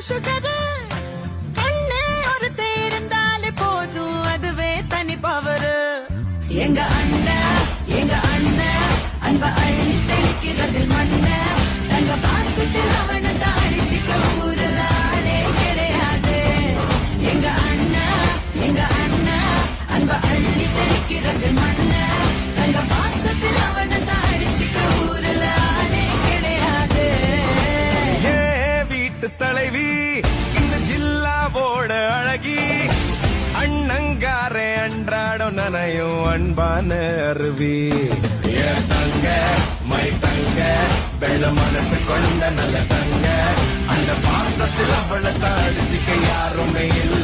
Sugar கண்ணே ஒருத்த இருந்தாலே போதும். அதுவே தனி பவரு எங்க அண்ணன் எங்க அண்ணன் அன்ப அள்ளி தெளிக்கிறது மண்ண. தங்க பாசத்தில் அவன் அண்ணங்காரே அன்றாடம் நனையும் அன்பான அருவி. தங்க மை தங்க வெள்ள மனசு கொண்ட நல்ல தங்க. அந்த பாசத்தில் அவளை தாடிச்சுக்க யாருமே இல்லை.